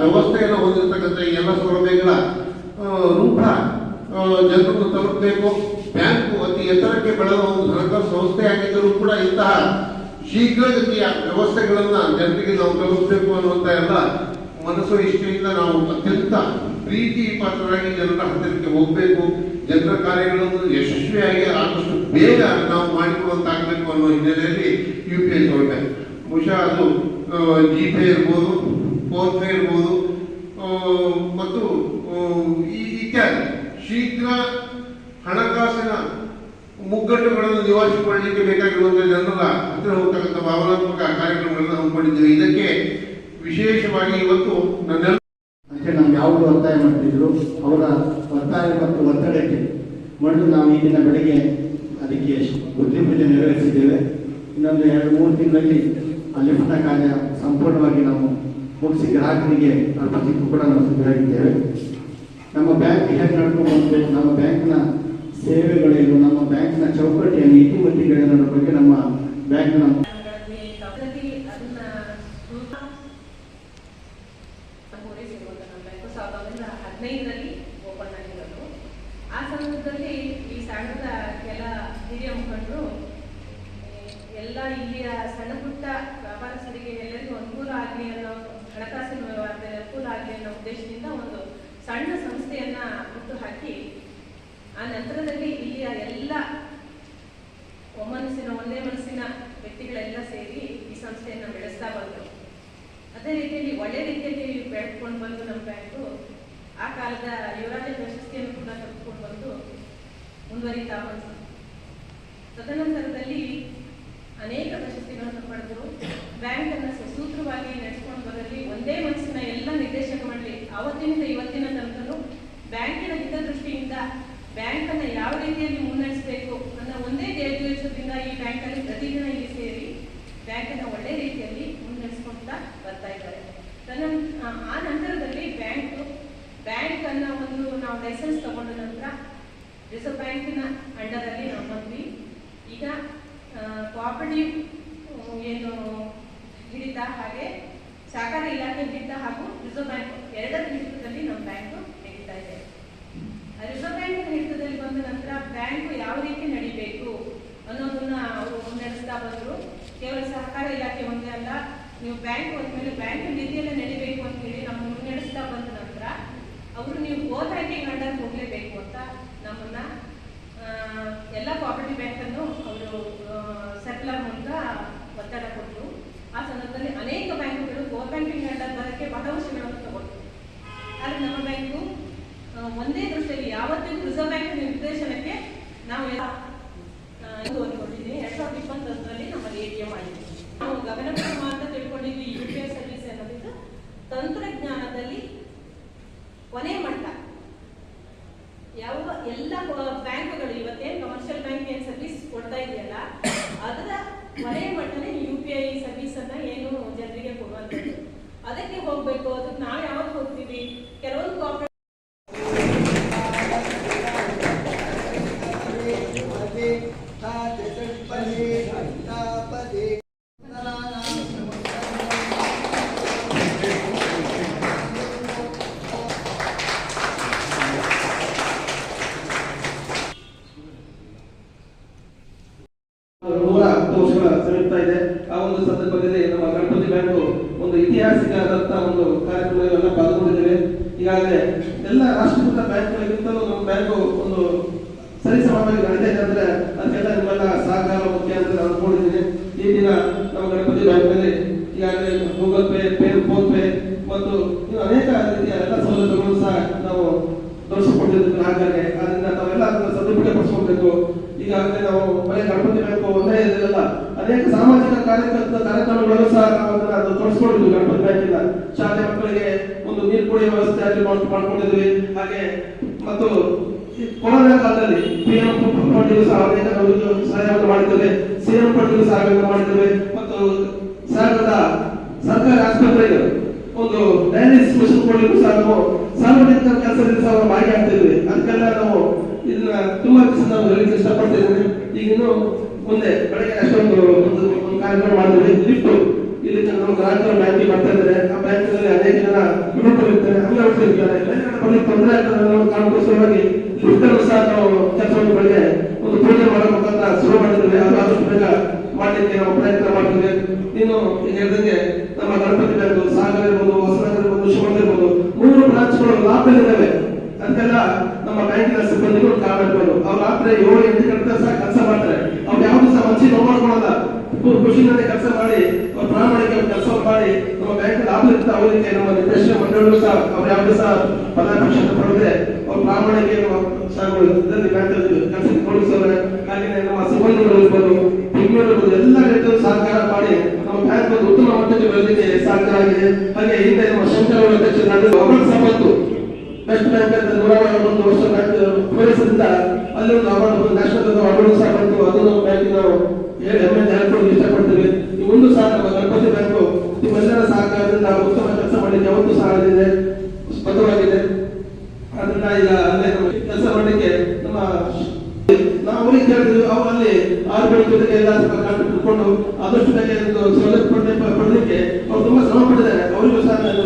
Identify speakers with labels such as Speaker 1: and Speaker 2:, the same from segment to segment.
Speaker 1: ವ್ಯವಸ್ಥೆಯನ್ನು ಹೊಂದಿರತಕ್ಕಂಥ ಎಲ್ಲ ಸೌಲಭ್ಯಗಳ ರೂಪ ಜನರನ್ನು ತಲುಪಬೇಕು. ಬ್ಯಾಂಕು ಅತಿ ಎತ್ತರಕ್ಕೆ ಬೆಳೆದ ಒಂದು ಹಣಕಾಸು ಸಂಸ್ಥೆಯಾಗಿದ್ದರೂ ಕೂಡ ಇಂತಹ ಶೀಘ್ರಗತಿಯ ವ್ಯವಸ್ಥೆಗಳನ್ನು ಜನರಿಗೆ ನಾವು ತಲುಪಬೇಕು ಅನ್ನುವಂತ ಎಲ್ಲ ಮನಸ್ಸು ಇಷ್ಟೆಯಿಂದ ನಾವು ಅತ್ಯಂತ ಪ್ರೀತಿ ಪಾತ್ರರಾಗಿ ಜನರ ಹತ್ತಿರಕ್ಕೆ ಹೋಗಬೇಕು. ಜನರ ಕಾರ್ಯಗಳನ್ನು ಯಶಸ್ವಿಯಾಗಿ ಆದಷ್ಟು ಬೇಗ ನಾವು ಮಾಡಿಕೊಡುವಂತಾಗಬೇಕು ಅನ್ನೋ ಹಿನ್ನೆಲೆಯಲ್ಲಿ ಯು ಪಿ ಐ ಸೌಲಭ್ಯ ಬಹುಶಃ ಅದು ಜಿ ಪೇ ಇರ್ಬೋದು ಫೋನ್ ಪೇ ಇರ್ಬೋದು ಮತ್ತು ಇತ್ಯಾದಿ. ಶೀಘ್ರ ಹಣಕಾಸಿನ ಮುಗ್ಗಟ್ಟುಗಳನ್ನು ನಿವಾರಿಸಿಕೊಳ್ಳಲಿಕ್ಕೆ ಬೇಕಾಗಿರುವಂತಹ ಜನರ ಹತ್ತಿರ ಹೋಗ್ತಕ್ಕಂಥ ಭಾವನಾತ್ಮಕ ಕಾರ್ಯಕ್ರಮಗಳನ್ನು ಹಮ್ಮಿಕೊಂಡಿದ್ದೇವೆ ಇದಕ್ಕೆ ವಿಶೇಷವಾಗಿ ಇವತ್ತು ನನ್ನ
Speaker 2: ಅದಕ್ಕೆ ನಮ್ಗೆ ಯಾವುದು ಒತ್ತಾಯ ಮಾಡ್ತಿದ್ರು? ಅವರ ಒತ್ತಾಯ ಮತ್ತು ಒತ್ತಡಕ್ಕೆ ಮೊದಲು ನಾವು ಈ ದಿನ ಬೆಳಗ್ಗೆ ಅದಕ್ಕೆ ಬುದ್ಧಿ ಪೂಜೆ ನೆರವೇರಿಸಿದ್ದೇವೆ. ಇನ್ನೊಂದು ಎರಡು ಮೂರು ತಿಂಗಳಲ್ಲಿ ಆ ಲಿಫ್ಟ್ನ ಕಾರ್ಯ ಸಂಪೂರ್ಣವಾಗಿ ನಾವು ಮುಗಿಸಿ ಗ್ರಾಹಕರಿಗೆ ಅರ್ಪಿಸಲಿಕ್ಕೂ ಕೂಡ ನಾವು ಸಿದ್ಧರಾಗಿದ್ದೇವೆ ನಮ್ಮ ಬ್ಯಾಂಕ್ ಹೇಗೆ ನಡ್ಕೊಂಡು ನಮ್ಮ ಬ್ಯಾಂಕ್ನ ಸೇವೆಗಳೇನು ನಮ್ಮ ಬ್ಯಾಂಕ್ನ ಚೌಕಟ್ಟಿಯನ್ನು ಅನ್ನೋ ಬಗ್ಗೆ ನಮ್ಮ ಬ್ಯಾಂಕ್ನ
Speaker 3: ಹದಿನೈದರಲ್ಲಿ ಓಪನ್ ಆ ಈ ಕೆಲ ಎಲ್ಲ ಇಲ್ಲಿಯ ಸಣ್ಣ ಪುಟ್ಟ ವ್ಯಾಪಾರಸ್ಥರಿಗೆ ಎಲ್ಲರಿಗೂ ಅನುಕೂಲ ಆಗಲಿ ಅನ್ನೋ ಹಣಕಾಸಿನ ವ್ಯವಹಾರದಲ್ಲಿ ಅನುಕೂಲ ಆಗಲಿ ಅನ್ನೋ ಉದ್ದೇಶದಿಂದ ಒಂದು ಸಣ್ಣ ಸಂಸ್ಥೆಯನ್ನ ಹುಟ್ಟು ಹಾಕಿ ಆ ನಂತರದಲ್ಲಿ ಇಲ್ಲಿಯ ಎಲ್ಲ ಒಮ್ಮನಸ್ಸಿನ, ಒಂದೇ ಮನಸ್ಸಿನ ವ್ಯಕ್ತಿಗಳೆಲ್ಲ ಸೇರಿ ಈ ಸಂಸ್ಥೆಯನ್ನ ಬೆಳೆಸ್ತಾ ಬಂದರು. ಅದೇ ರೀತಿಯಲ್ಲಿ ಒಳ್ಳೆ ರೀತಿಯಲ್ಲಿ ಬೆಳೆದುಕೊಂಡು ಬಂದು ನಮ್ಮ ಬ್ಯಾಂಕು, ಆ ಕಾಲದ ಯುವರಾಜ ಪ್ರಶಸ್ತಿಯನ್ನು ಕೂಡ ತೆಗೆದುಕೊಂಡು ಬಂದು ಮುಂದುವರಿತಾ ಬಂತು. ತದನಂತರದಲ್ಲಿ ಅನೇಕ ಪ್ರಶಸ್ತಿಗಳನ್ನು ಪಡೆದರು. ಬ್ಯಾಂಕನ್ನು ಸಸೂತ್ರವಾಗಿ ನಡೆಸಿಕೊಂಡು ಬರಲಿ ಒಂದೇ ಮನಸ್ಸಿನ ಎಲ್ಲ ನಿರ್ದೇಶಕ ಮಾಡಲಿ ಅವತ್ತಿನಿಂದ ಇವತ್ತಿನ ತನಕನೂ ಬ್ಯಾಂಕಿನ ಹಿತದೃಷ್ಟಿಯಿಂದ ಬ್ಯಾಂಕ್ ಅನ್ನ ಯಾವ ರೀತಿಯಲ್ಲಿ ಮುನ್ನಡೆಸಬೇಕು ಅನ್ನೋ ಒಂದೇ ದೇವೋದ್ದೇಶದಿಂದ ಈ ಬ್ಯಾಂಕ್ ಅಲ್ಲಿ ಪ್ರತಿದಿನ ಇಲ್ಲಿ ಸೇರಿ ಬ್ಯಾಂಕ್ ಅನ್ನ ಒಳ್ಳೆ ರೀತಿಯಲ್ಲಿ ಮುನ್ನಡೆಸ್ಕೊಂತಾ ಬರ್ತಾ ಇದ್ದಾರೆ. ಆ ನಂತರದಲ್ಲಿ ಬ್ಯಾಂಕ್ ಬ್ಯಾಂಕ್ ಅನ್ನ ಒಂದು ನಾವು ಲೈಸೆನ್ಸ್ ತಗೊಂಡ ನಂತರ ರಿಸರ್ವ್ ಬ್ಯಾಂಕಿನ ಅಂಡರ್ ಅಲ್ಲಿ ನಾವು ಬಂದ್ವಿ. ಈಗ ಕೋಆಪರೇಟಿವ್ ಏನು ಹಿಡಿತ ಹಾಗೆ ಸಹಕಾರ ಇಲಾಖೆ ಹಿಡಿತ ಹಾಗೂ ರಿಸರ್ವ್ ಬ್ಯಾಂಕ್ ಎರಡರ ಹಿಡಿತದಲ್ಲಿ ನಮ್ಮ ಬ್ಯಾಂಕ್ ನಡೀತಾ ಇದೆ. ರಿಸರ್ವ್ ಬ್ಯಾಂಕ್ ಹಿಡಿತದಲ್ಲಿ ಬಂದ ನಂತರ ಬ್ಯಾಂಕ್ ಯಾವ ರೀತಿ ನಡಿಬೇಕು ಅನ್ನೋದನ್ನ ಅವರು ಮುನ್ನಡೆಸ್ತಾ ಬಂದರು. ಕೇವಲ ಸಹಕಾರ ಇಲಾಖೆ ಒಂದೇ ಅಲ್ಲ, ನೀವು ಬ್ಯಾಂಕ್ ಹೋದ್ಮೇಲೆ ಬ್ಯಾಂಕ್ ನಿಧಿಯೆಲ್ಲ ನಡಿಬೇಕು ಅಂತ ಹೇಳಿ ನಮ್ಮ ಮುನ್ನಡೆಸ್ತಾ ಬಂದ ನಂತರ ಅವರು ನೀವು ಗೋ ಬ್ಯಾಂಕಿಂಗ್ ಅಂಡರ್ ಹೋಗ್ಲೇಬೇಕು ಅಂತ ನಮ್ಮನ್ನ ಆ, ಎಲ್ಲ ಕೋಆಪರೇಟಿವ್ ಬ್ಯಾಂಕ್ ಅನ್ನು ಅವರು ಸರ್ಕ್ಯುಲರ್ ಮೂಲಕ ಒತ್ತಡ ಕೊಟ್ಟರು ಆ ಸಂದರ್ಭದಲ್ಲಿ ಅನೇಕ ಬ್ಯಾಂಕುಗಳು ಗೋ ಬ್ಯಾಂಕಿಂಗ್ ಅಂಡರ್ ಬರೋಕ್ಕೆ ಬಹಳ ವರ್ಷಗಳನ್ನು ತಗೊಂಡು ಆದ್ರೆ ನಮ್ಮ ಬ್ಯಾಂಕು ಆ, ಒಂದೇ ದೃಷ್ಟಿಯಲ್ಲಿ ಯಾವತ್ತೂ ರಿಸರ್ವ್ ಬ್ಯಾಂಕ್ ನಿರ್ದೇಶನಕ್ಕೆ ನಾವು ಎಲ್ಲ, ಆ, ಇದು ಅಂದ್ಕೊಂಡಿದ್ದೀನಿ ಎರಡ್ ಸಾವಿರದ ಇಪ್ಪತ್ತೊಂದರಲ್ಲಿ ನಮ್ಮಲ್ಲಿ ಎ ಟಿ ಮಾಡಿದ್ವಿ ನಾವು ಗಗನಪ್ರಮ ಅಂತ ತಿಳ್ಕೊಂಡಿದ್ವಿ ಯು ಸರ್ವಿಸ್ ಅನ್ನೋದಿದ್ದು ತಂತ್ರಜ್ಞಾನದಲ್ಲಿ ಕೊನೆ ಮಟ್ಟ. ಯಾವ ಎಲ್ಲ ಬ್ಯಾಂಕ್ಗಳು ಇವತ್ತೇನು ಕಮರ್ಷಿಯಲ್ ಬ್ಯಾಂಕ್ ಏನ್ ಸರ್ವಿಸ್ ಕೊಡ್ತಾ ಇದೆಯಲ್ಲ, ಅದರ ಕೊನೆ ಮಟ್ಟನೇ ಯು ಪಿ ಐ ಸರ್ವಿಸ್ ಅನ್ನ ಏನು ಜನರಿಗೆ ಕೊಡುವಂಥದ್ದು. ಅದಕ್ಕೆ ಹೋಗ್ಬೇಕು. ಅದಕ್ಕೆ ನಾವು ಯಾವಾಗ ಹೋಗ್ತೀವಿ? ಕೆಲವೊಂದು
Speaker 4: ಒಂದು ಐತಿಹಾಸಿಕವಾದಂತಹ ಒಂದು ಕಾರ್ಯಕ್ರಮಗಳೆಲ್ಲ ಪಾಲ್ಗೊಂಡಿದ್ದೇವೆ. ಈಗಾಗಲೇ ಎಲ್ಲ ರಾಷ್ಟ್ರೀಕೃತ ಬ್ಯಾಂಕ್ಗಳಿಗಿಂತಲೂ ನಮ್ಮ ಬ್ಯಾಂಕು ಒಂದು ಸರಿಸಮವಾಗಿ ನಡೆದ ಇದೆ ಅಂದ್ರೆ ಅದಕ್ಕೆಲ್ಲ ನಿಮ್ಮೆಲ್ಲ ಸಹಕಾರ ಮುಖ್ಯ ಅಂತ ನಾನು ಈ ದಿನ ನಮ್ಮ ಗಣಪತಿ ಬ್ಯಾಂಕ್ನಲ್ಲಿ ಈಗಾಗಲೇ Google Pay Pay PhonePe ಮತ್ತು ಅನೇಕ ರೀತಿಯ ಎಲ್ಲ ಸೌಲಭ್ಯಗಳು ಸಹ ನಾವು ತೋರಿಸಿಕೊಟ್ಟಿದ್ದೀವಿ ಗ್ರಾಹಕರಿಗೆ. ಅದರಿಂದ ನಾವೆಲ್ಲ ಅದನ್ನು ಸದುಪಯೋಗ ಪಡಿಸ್ಕೊಳ್ಬೇಕು ಈಗಾಗಲೇ ನಾವು ಬರೀ ಗಣಪತಿ ಬೇಕು ಒಂದೇ ಇದೆಲ್ಲ ಅನೇಕ ಸಾಮಾಜಿಕ ಕಾರ್ಯಕರ್ತ ಕಾರ್ಯಕ್ರಮಗಳು ಸಹ ನಾವು ಅದನ್ನ ಅದು ತೋರಿಸ್ಕೊಂಡಿದ್ವಿ ಗಣಪತಿ ಬ್ಯಾಂಕಿಂದ ಶಾಲೆ ಮಕ್ಕಳಿಗೆ ಒಂದು ನೀರು ಕುಡಿಯುವ ವ್ಯವಸ್ಥೆ ಅಲ್ಲಿ ಮಾಡ್ಕೊಂಡಿದ್ವಿ. ಹಾಗೆ ಮತ್ತು ಕೊರೋನಾ ಕಾಲದಲ್ಲಿ ಪಿ ಎಂ ಫಂಡಿಗೂ ಸಹ ಅನೇಕ ಸಹಾಯ ಸಹಾಯವನ್ನು ಮಾಡಿದ್ದೇವೆ ಸಿ ಎಂ ಫಂಡಿಗೂ ಸಹಾಯವನ್ನು ಮಾಡಿದ್ದೇವೆ ಮತ್ತು ಸಾಗರದ ಸರ್ಕಾರಿ ಆಸ್ಪತ್ರೆಗೆ ಒಂದು ಡಯಾಲಿಸಿಸ್ ಮಿಷನ್ ಕೊಡಲಿಕ್ಕೂ ಸಹ ನಾವು ಸಾರ್ವಜನಿಕ ಕೆಲಸದಲ್ಲಿ ಸಹ ಭಾಗಿಯಾಗ್ತಿದ್ವಿ ಅದಕ್ಕೆಲ್ಲ ತುಂಬಾ ದಿವಸ ನಾವು ಹೇಳಲಿಕ್ಕೆ ಇದ್ದೇನೆ ಈಗ ಇನ್ನು ಮುಂದೆ ಬೆಳಗ್ಗೆ ಅಷ್ಟೊಂದು ಒಂದು ಒಂದು ಕಾರ್ಯಕ್ರಮ ಮಾಡಿದ್ರೆ ಲಿಫ್ಟ್ ಇಲ್ಲಿ ನಮ್ಮ ಗ್ರಾಹಕರು ಬ್ಯಾಂಕಿಗೆ ಬರ್ತಾ ಇದ್ದಾರೆ. ಆ ಬ್ಯಾಂಕಿನಲ್ಲಿ ಅನೇಕ ಜನ ಯುವಕರು ಇರ್ತಾರೆ ಅಂಗವಿಕರು ಇರ್ತಾರೆ ಅವ್ರಿಗೆ ತೊಂದರೆ ಆಗ್ತದೆ ಅನ್ನೋ ಕಾರಣಕ್ಕೋಸ್ಕರವಾಗಿ ಲಿಫ್ಟನ್ನು ಸಹ ನಾವು ಕೆಲಸಗಳಿಗೆ ಒಂದು ಪೂಜೆ ಮಾಡೋ ಮುಖಾಂತರ ಶುರು ಮಾಡಿದ್ದೇವೆ. ಅದು ಆದಷ್ಟು ಬೇಗ ಮಾಡಲಿಕ್ಕೆ ನಾವು ಪ್ರಯತ್ನ ಮಾಡ್ತೇವೆ. ಇನ್ನು ಈಗ ಹೇಳಿದಂಗೆ ನಮ್ಮ ಗಣಪತಿ ಬ್ಯಾಂಕ್, ಸಾಗರ ಇರ್ಬೋದು, ಹೊಸನಗರ ಇರ್ಬೋದು ಶಿವಮೊಗ್ಗ ಇರ್ಬೋದು, ಮೂರು ಬ್ರಾಂಚ್ಗಳು ಲಾಭದಲ್ಲಿದ್ದಾವೆ. ಅದಕ್ಕೆಲ್ಲ ನಮ್ಮ ಬ್ಯಾಂಕಿನ ಸಿಬ್ಬಂದಿಗಳು ಕಾರಣ ಅವ್ರ ರಾತ್ರಿ ಏಳು, ಎಂಟು ಗಂಟೆ ಸಹ ಕೆಲಸ ಮಾಡ್ತಾರೆ. ಅವ್ರು ಯಾವ್ದು ಸಹ ಮನಸ್ಸಿ ನೋವು ಮಾಡ್ಕೊಳ್ಳಲ್ಲ ಖು- ಖುಷಿನಲ್ಲಿ ಕೆಲಸ ಮಾಡಿ, ಅವ್ರ ಪ್ರಾಮಾಣಿಕ ಕೆಲಸ ಮಾಡಿ, ನಮ್ಮ ಬ್ಯಾಂಕ್ ಲಾಭ ಇರುತ್ತೆ ಅವರಿಗೆ ನಮ್ಮ ನಿರ್ದೇಶನ ಮಂಡಳಿಗಳು ಸಹ, ಅವ್ರು ಯಾವ್ದು ಸಹ ಫಲಾಪೇಕ್ಷೆ ಪಡೆದ್ರೆ ಅವ್ರ ಪ್ರಾಮಾಣಿಕ ಸಹಕಾರ ಮಾಡಿ ನಮ್ಮ ಬ್ಯಾಂಕ್ ಉತ್ತಮ ಮಟ್ಟಕ್ಕೆ ಬೆಳೆದಿದೆ. ಸಹಕಾರ ಆಗಿದೆ. ಹಾಗೆ ಹಿಂದೆ ನಮ್ಮ ಶಂಕರ ಬೆಸ್ಟ್ ಒಂದು ವರ್ಷ ಅಲ್ಲಿ ಒಂದು ಅವಾರ್ಡ್ ನ್ಯಾಷನಲ್ ಬ್ಯಾಂಕ್ ನಾವು ಹೆಮ್ಮೆ ಹೇಳ್ಕೊಂಡು ಇಷ್ಟಪಡ್ತೀವಿ. ಒಂದು ಸಹ ನಮ್ಮ ಗಣಪತಿ ಬ್ಯಾಂಕು ಸಹಕಾರದಿಂದ ಉತ್ತಮ ಕೆಲಸ ಮಾಡಲಿಕ್ಕೆ ಯಾವತ್ತೂ ಅದನ್ನ ಈಗ ಕೆಲಸ ನಮ್ಮ ನಾವು ಅವ್ರಿಗೆ ಕೇಳಿದ್ವಿ ಅವ್ರು ಅಲ್ಲಿ ಆರು ಬೆಳೆ ಜೊತೆಗೆ ಎಲ್ಲ ಸ್ವಲ್ಪ ಕಾಂಟ್ಯಾಕ್ಟ್ ಇಟ್ಕೊಂಡು ಆದಷ್ಟು ಬೇಗ ಒಂದು ಸೌಲಭ್ಯ ಪಡೆ ಪಡೆದಕ್ಕೆ ಅವ್ರು ತುಂಬಾ ಶ್ರಮ ಪಟ್ಟಿದ್ದಾರೆ ಅವರಿಗೂ ಸಹ ನಾನು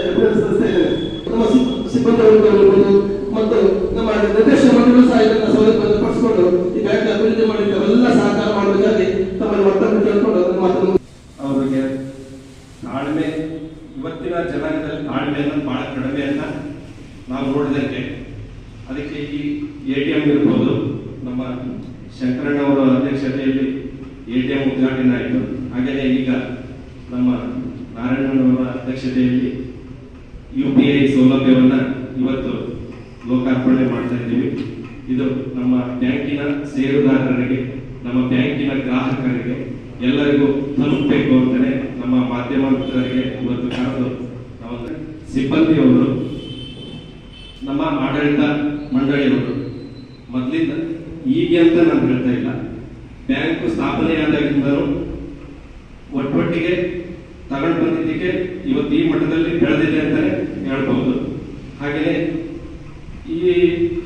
Speaker 4: ಎವಿಡೆನ್ಸ್ ತರಿಸ್ತಾ ಇದ್ದೇನೆ ನಮ್ಮ ಸಿಬ್- ಸಿಬ್ಬಂದಿ ವರ್ಗದವರು ಇರ್ಬೋದು ಮತ್ತು ನಮ್ಮ ನಿರ್ದೇಶನ ಮಂಡಳಿಯೂ ಸಹ ಇದನ್ನ ಸೌಲಭ್ಯವನ್ನು ಪಡಿಸಿಕೊಂಡು ಈ ಬ್ಯಾಂಕ್ ಅಭಿವೃದ್ಧಿ ಮಾಡಲಿಕ್ಕೆ ಅವೆಲ್ಲ ಸಹಕಾರ ಮಾಡಬೇಕಾಗಿ ತಮ್ಮಲ್ಲಿ ಮತ್ತೊಮ್ಮೆ ಕೇಳ್ಕೊಂಡು ಅದನ್ನು ಮಾತನ್ನು
Speaker 5: ಅವರಿಗೆ ತಾಳ್ಮೆ ಇವತ್ತಿನ ಜನಾಂಗದಲ್ಲಿ ತಾಳ್ಮೆ ಅನ್ನೋದು ಬಹಳ ಕಡಿಮೆ ಅಂತ ನಾವು ನೋಡಿದಂಗೆ ಅದಕ್ಕೆ ಈ ಎ ಟಿ ಎಂ ಇರ್ಬೋದು, ನಮ್ಮ ಶಂಕರಣ್ಣವರ ಅಧ್ಯಕ್ಷತೆಯಲ್ಲಿ ಎ ಟಿ ಎಂ ಉದ್ಘಾಟನೆ ಆಯಿತು. ಹಾಗೆಯೇ ಈಗ ನಮ್ಮ ನಾರಾಯಣನವರ ಅಧ್ಯಕ್ಷತೆಯಲ್ಲಿ ಯು ಪಿ ಐ ಸೌಲಭ್ಯವನ್ನು ಇವತ್ತು ಲೋಕಾರ್ಪಣೆ ಮಾಡ್ತಾ ಇದ್ದೀವಿ. ಇದು ನಮ್ಮ ಬ್ಯಾಂಕಿನ ಷೇರುದಾರರಿಗೆ, ನಮ್ಮ ಬ್ಯಾಂಕಿನ ಗ್ರಾಹಕರಿಗೆ ಎಲ್ಲರಿಗೂ ತಲುಪಬೇಕು ಅಂತಲೇ ನಮ್ಮ ಮಾಧ್ಯಮ ಇವತ್ತು ಕರೆದು ನಾವು ಸಿಬ್ಬಂದಿಯವರು ನಮ್ಮ ಆಡಳಿತ ಮಂಡಳಿಯವರು ಮೊದಲಿಂದ ಈಗ ಅಂತ ನಾನು ಹೇಳ್ತಾ ಇಲ್ಲ. ಬ್ಯಾಂಕ್ ಸ್ಥಾಪನೆಯಾದಾಗಿಂದಲೂ ಒಟ್ಟೊಟ್ಟಿಗೆ ತಗೊಂಡು ಬಂದಿದ್ದಕ್ಕೆ ಇವತ್ತು ಈ ಮಟ್ಟದಲ್ಲಿ ಬೆಳೆದಿದೆ ಅಂತಲೇ ಹೇಳ್ಬಹುದು. ಹಾಗೆಯೇ ಈ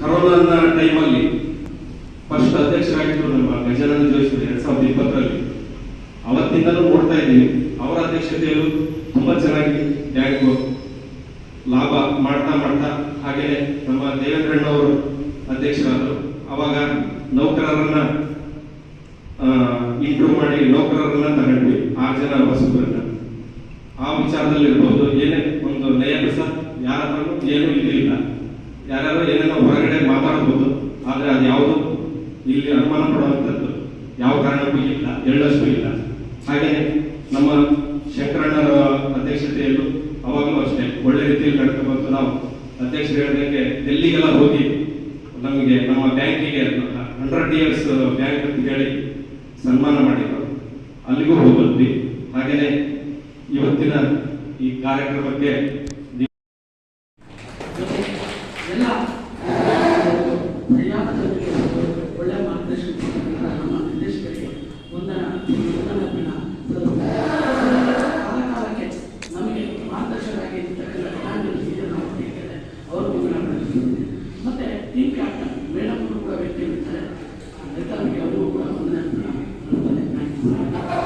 Speaker 5: ಕರೋನಾ ಟೈಮಲ್ಲಿ ಫಸ್ಟ್ ಅಧ್ಯಕ್ಷರಾಗಿದ್ದರು ನಮ್ಮ ಗಜಾನಂದ ಜೋಶಿ ಎರಡ್ ಸಾವಿರದ ಇಪ್ಪತ್ತರಲ್ಲಿ. ಅವತ್ತಿಂದಲೂ ನೋಡ್ತಾ ಇದ್ದೀನಿ. ಅವರ ಅಧ್ಯಕ್ಷತೆಯಲ್ಲೂ ತುಂಬಾ ಚೆನ್ನಾಗಿ ಬ್ಯಾಂಕು ಲಾಭ ಮಾಡ್ತಾ ಮಾಡ್ತಾ ಹಾಗೆಯೇ ನಮ್ಮ ದೇವೇಂದ್ರಣ್ಣವರು ಅಧ್ಯಕ್ಷರಾದರು. ಅವಾಗ ನೌಕರರನ್ನ ಇಂಪ್ರೂವ್ ಮಾಡಿ ನೌಕರರನ್ನ ತಗೊಂಡ್ವಿ, ಆರು ಜನ ಹೊಸಬರನ್ನ ಆ ವಿಚಾರದಲ್ಲಿ ಇರ್ಬೋದು ಏನೇ ಒಂದು ನಯ ಸಹ ಯಾರ ಹತ್ರನೂ ಏನೂ ಇದಿಲ್ಲ ಯಾರ್ಯಾರೋ ಏನೇನೋ ಹೊರಗಡೆ ಮಾತಾಡ್ಬೋದು, ಆದರೆ ಅದು ಯಾವುದು ಇಲ್ಲಿ ಅನುಮಾನ ಪಡುವಂಥದ್ದು ಯಾವ ಕಾರಣಕ್ಕೂ ಇಲ್ಲ ಎಳ್ಳಷ್ಟು ಇಲ್ಲ. ಹಾಗೆಯೇ ನಮ್ಮ ಶಂಕರಣ್ಣರ ಅಧ್ಯಕ್ಷತೆಯಲ್ಲೂ ಅವಾಗಲೂ ಅಷ್ಟೇ. ಒಳ್ಳೆ ರೀತಿಯಲ್ಲಿ ನಡ್ಕೊಂಡು ನಾವು. ಅಧ್ಯಕ್ಷರು ಹೇಳಿದಂಗೆ ಡೆಲ್ಲಿಗೆಲ್ಲ ಹೋಗಿ ನಮಗೆ ನಮ್ಮ ಬ್ಯಾಂಕಿಗೆ ಹಂಡ್ರೆಡ್ ಇಯರ್ಸ್ ಬ್ಯಾಂಕ್ ಅಂತ ಹೇಳಿ ಸನ್ಮಾನ ಮಾಡಿದ್ರು. ಅಲ್ಲಿಗೂ ಹೋಗಿದ್ವಿ ಹಾಗೆಯೇ ಇವತ್ತಿನ ಈ ಕಾರ್ಯಕ್ರಮಕ್ಕೆ
Speaker 6: Thank you.